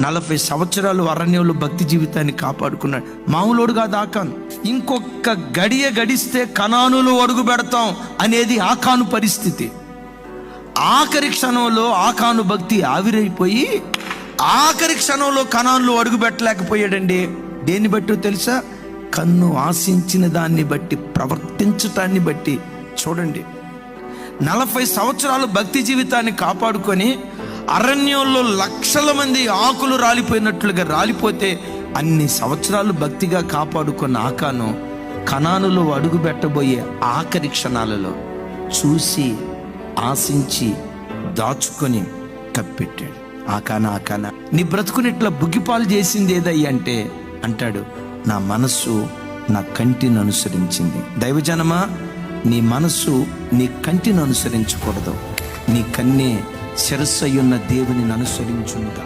నలభై సంవత్సరాలు అరణ్యంలో భక్తి జీవితాన్ని కాపాడుకున్నాడు. మామూలుడుగా కాదు ఇంకొక గడియ గడిస్తే కణానులు అడుగు పెడతాం అనేది ఆకాను పరిస్థితి. ఆఖరి క్షణంలో ఆకాను భక్తి ఆవిరైపోయి ఆఖరి క్షణంలో కణాన్లు అడుగు పెట్టలేకపోయాడండి. దేన్ని బట్టి తెలుసా? కన్ను ఆశించిన దాన్ని బట్టి ప్రవర్తించటాన్ని బట్టి. చూడండి. నలభై సంవత్సరాలు భక్తి జీవితాన్ని కాపాడుకొని అరణ్యంలో లక్షల మంది ఆకులు రాలిపోయినట్లుగా రాలిపోతే అన్ని సంవత్సరాలు భక్తిగా కాపాడుకున్న ఆకాను కణానులో అడుగు పెట్టబోయే ఆఖరి క్షణాలలో చూసి ఆశించి దాచుకొని కప్పెట్టాడు. ఆకాన ఆకాన నీ బ్రతుకునిట్లా బుగ్గిపాలు చేసింది ఏదయ్యా అంటే? అంటాడు. నా మనస్సు నా కంటిని అనుసరించింది. దైవజనమా నీ మనస్సు నీ కంటిని అనుసరించకూడదు. నీ కన్నే శిరస్సయ్యున్న దేవుని అనుసరించునుగా